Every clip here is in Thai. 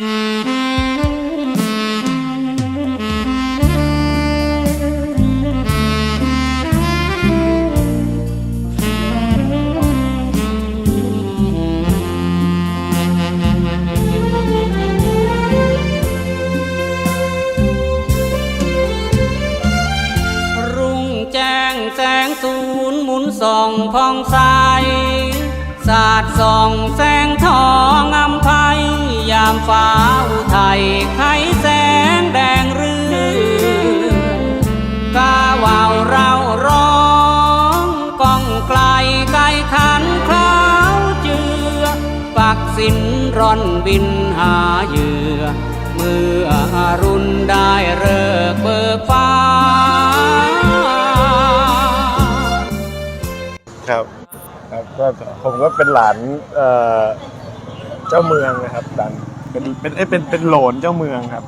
รุ่งแจ้งแสงสูนหมุนส่องพองใสสาดส่องแสงทองอำไพยามฟ้าอุทัยไขแสงแดงเรือกาว่าวเราร้องก้องไกลไกลขันคล้าวเจือ ปักสินร่อนบินหาเหยื่อ เมื่ออรุณได้เลิกเบิกฟ้า ครับครับก็ผมก็เป็นหลานเอ่อเจ้าเมืองนะครับหลาน เป็นเป็นเอ้ยเป็นเป็นโหลนเจ้าเมืองครับ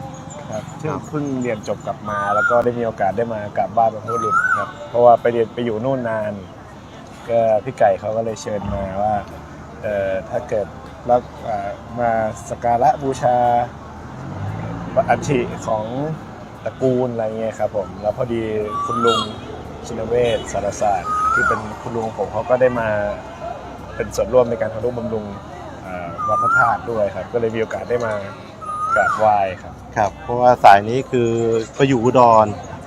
ครับที่งเพิ่งเรียนจบกลับมา แล้วก็ได้มีโอกาสได้มากราบบ้านบรรพบุรุษครับเพราะว่าไปเรียนไปอยู่นู่นนาน ก็พี่ไก่เขาก็เลยเชิญมาว่าเอ่อถ้าเกิดรักอ่ามาสักการะบูชาอัฐิของตระกูลอะไรเงี้ยครับผมแล้วพอดีคุณลุงชินเวศสารศาสตร์ คือเป็นคุณลุงผมเขาก็ได้มาเป็นส่วนร่วมในการทำนุบำรุงเอ่อ วัดพระธาตุด้วยครับ ก็เลยมีโอกาสได้มากราบไหว้ครับ ครับเพราะว่าสายนี้คือไปอยู่อุดร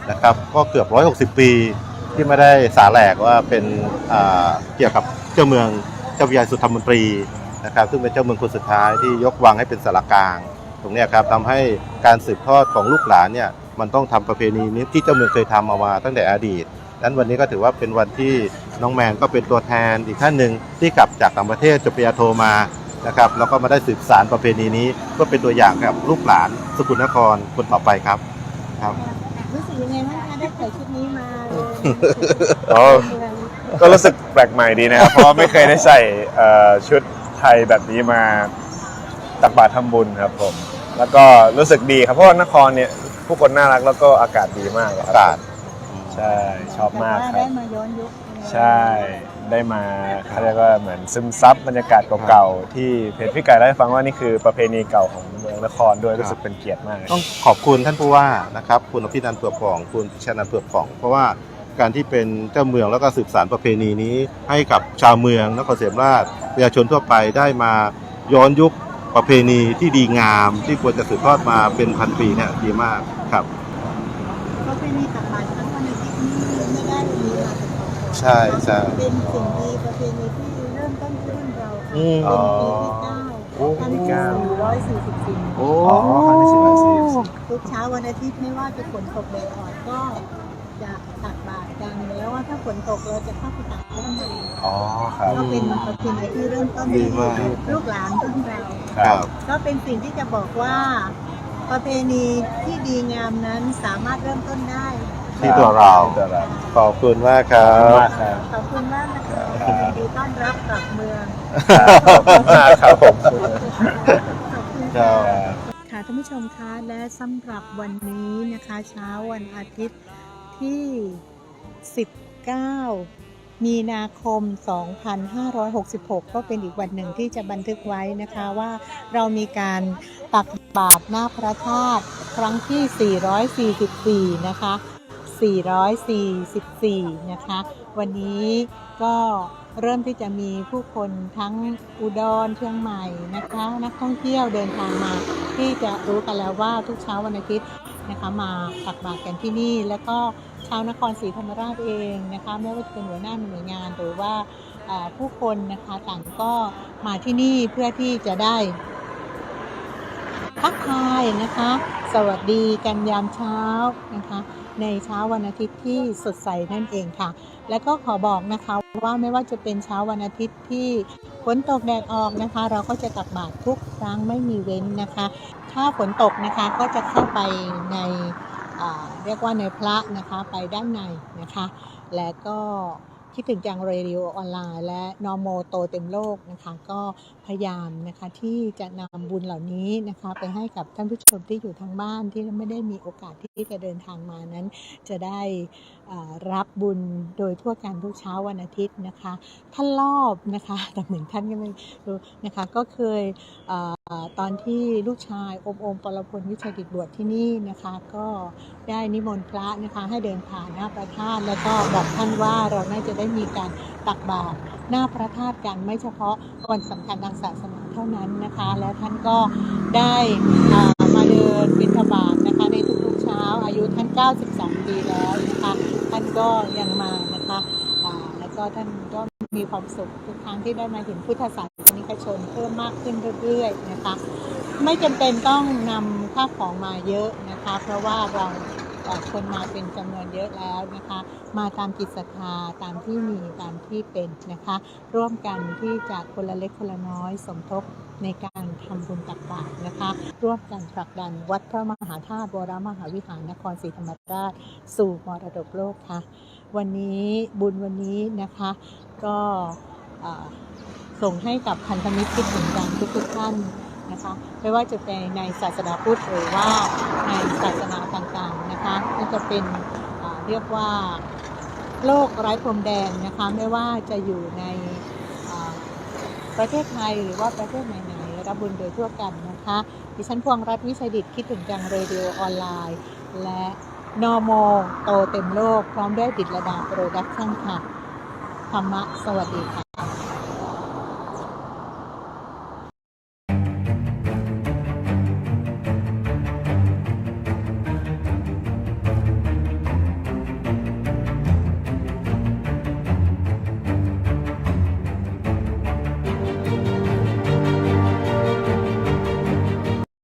นะครับก็เกือบ 160 ปีที่ไม่ได้สาแหลกว่าเป็นอ่าเกี่ยวกับเจ้าเมืองเจ้าพระยาสุธรรมนตรีนะครับซึ่งเป็นเจ้าเมืองคนสุดท้ายที่ยกวังให้เป็นสารกลาง ตรงเนี้ยครับทำให้การสืบทอดของลูกหลานเนี่ยมันต้องทำประเพณีนี้ที่เจ้าเมืองเคยทำมามาตั้งแต่อดีตนั้นวันนี้ก็ถือว่าเป็นวันที่น้องแมนก็เป็นตัวแทนอีกท่านหนึ่งที่กลับจากต่างประเทศจบปริญญาโทมา นะครับแล้วก็มาได้สืบสารประเพณีนี้เพื่อเป็นตัวอย่างกับลูกหลานสกุลนครคนต่อไปครับครับรู้สึกยังไงบ้างคะได้ใส่ชุดนี้มาเลยอ๋อเมืองก็รู้สึกแปลกใหม่ดีนะครับ เพราะว่าไม่เคยได้ใส่เอ่อชุดไทยแบบนี้มาตักบาตรทำบุญครับผม แล้วก็รู้สึกดีครับเพราะว่านครเนี่ยผู้คนน่ารักแล้วก็อากาศดีมากเลยคอารับกาศใช่ชอบมากแต่ว่ครัได้บมาย้อนยุคใช่ ได้มาเขาเรียกว่าเหมือนซึมซับบรรยากาศเก่าๆที่เพจพี่ไก่เล่าให้ฟังว่านี่คือประเพณีเก่าของเมืองนครด้วยรู้สึกเป็นเกียรติมาก ต้องขอบคุณท่านผู้ว่านะครับคุณอภินันท์เผือกผ่อง คุณพิชานันท์เผือกผ่อง เพราะว่าการที่เป็นเจ้าเมืองแล้วก็สืบสานประเพณีนี้ ให้กับชาวเมืองนครศรีธรรมราชประชาชนทั่วไปได้มาย้อนยุคประเพณีที่ดีงาม ที่ควรจะสืบทอดมาเป็นพันปีเนี่ยดีมากครับ ประเพณีตักบาตรครั้ง ใช่ใช่เป็นสิ่งดีประเพณีที่เริ่มต้นที่รุ่นเราค่ะอืม เป็นปีที่เก้าโอ้ปีที่เก้าพันสี่ร้อยสี่สิบสี่โอ้อ๋อครั้งที่สี่ร้อยสี่สิบสี่ ทุกเช้าวันอาทิตย์ไม่ว่าจะฝนตกแดดออกก็จะตักบาตรกันแล้วว่าถ้าฝนตกเราจะเข้าไปตักน้ำมันอ๋อครับ ก็เป็นประเพณีที่เริ่มต้นดีมาก ลูกหลานรุ่นเรา ครับ ก็เป็นสิ่งที่จะบอกว่า ประเพณีที่ดีงามนั้นสามารถเริ่มต้นได้ ที่ตัวเรา ที่ตัวเราขอบคุณมากครัขอบคุณบ มากครับ ขอบคุณมากนะคะครับ ยินดีต้อนรับกลับเมือง ขอบคุณมากครับผมขอบคุณครัค่ะบค่ะท่านผู้ชมคะและสำหรับวันนี้นะคะ เช้าวันอาทิตย์ที่ 19 มีนาคม 2566 ก็เป็นอีกวันหนึ่งที่จะบันทึกไว้นะคะว่าเรามีการตักบาตรหน้าพระธาตุครั้งที่ 444 นะคะ 444 นะคะ วันนี้ก็เริ่มที่จะมีผู้คนทั้งอุดรเชียงใหม่นะคะ นักท่องเที่ยวเดินทางมา ที่จะรู้กันแล้วว่าทุกเช้าวันอาทิตย์นะคะมาตักบาตรกันที่นี่ แล้วก็ชาวนครศรีธรรมราชเองนะคะไม่ว่าจะเป็นหัวหน้าหน่วยงานหรือว่าผู้คนนะคะต่างก็มาที่นี่เพื่อที่จะได้ทักทายนะคะ สวัสดีกันยามเช้านะคะ ในเช้าวันอาทิตย์ที่สดใสนั่นเองค่ะ และก็ขอบอกนะคะว่าไม่ว่าจะเป็นเช้าวันอาทิตย์ที่ฝนตกแดดออกนะคะ เราก็จะตักบาตรทุกครั้งไม่มีเว้นนะคะ ถ้าฝนตกนะคะก็จะเข้าไปในเรียกว่าในพระนะคะไปด้านในนะคะ และก็ คิดถึงจังเรดิโอออนไลน์และนอโมโตเต็มโลกนะคะก็พยายามนะคะที่จะนำบุญเหล่านี้นะคะไปให้กับท่านผู้ชมที่อยู่ทางบ้านที่ไม่ได้มีโอกาสที่จะเดินทางมานั้น จะได้รับบุญโดยทั่วกันทุกเช้าวันอาทิตย์นะคะ ท่านรอบนะคะแต่เหมือนท่านก็ไม่รู้นะคะก็เคยอตอนที่ลูกชายอมอมปรพลวิชัยดิตบวชที่นี่นะคะ ก็ได้นิมนต์พระนะคะให้เดินผ่านหน้าพระธาตุแล้วก็บอกท่านว่าเราน่าจะได้มีการตักบาตรหน้าพระธาตุกันไม่เฉพาะวันสำคัญทางศาสนาเท่านั้นนะคะ และท่านก็ได้มาเดินบิณฑบาตนะคะในทุกๆเช้า อายุท่าน 92 ปีแล้วนะคะ ก็ยังมานะคะอ่าแล้วก็ท่านก็มีความสุขทุกครั้งที่ได้มาเห็นพุทธศาสนิกชนเพิ่มมากขึ้นเรื่อยๆนะคะไม่จำเป็นต้องนำข้าวของมาเยอะนะคะ เพราะว่าเราคนมาเป็นจำนวนเยอะแล้วนะคะ มาตามจิตศรัทธาตามที่มีตามที่เป็นนะคะ ร่วมกันที่จะคนละเล็กคนละน้อยสมทบในการ ทำบุญตักบาตรนะคะ ร่วมกันผลักดันวัดพระมหาธาตุวรมหาวิหารนครศรีธรรมราช สู่มรดกโลกค่ะ วันนี้บุญวันนี้นะคะก็ส่งให้กับพันธมิตรคิดถึงกันทุกๆท่านนะคะไม่ว่าจะเป็นในศาสนาพุทธหรือว่าในศาสนาต่างๆนะคะก็จะเป็นเรียกว่าโลกไร้พรมแดนนะคะไม่ว่าจะอยู่ในประเทศไทยหรือว่าประเทศไหน รับบุญโดยทั่วกันนะคะ ดิฉันพวงรัตน์วิชัยดิตคิดถึงจังเรดิโอออนไลน์ และนอโมโตเต็มโลก พร้อมด้วยดิตระดาโปรดักชั่นค่ะ ธรรมะสวัสดีค่ะ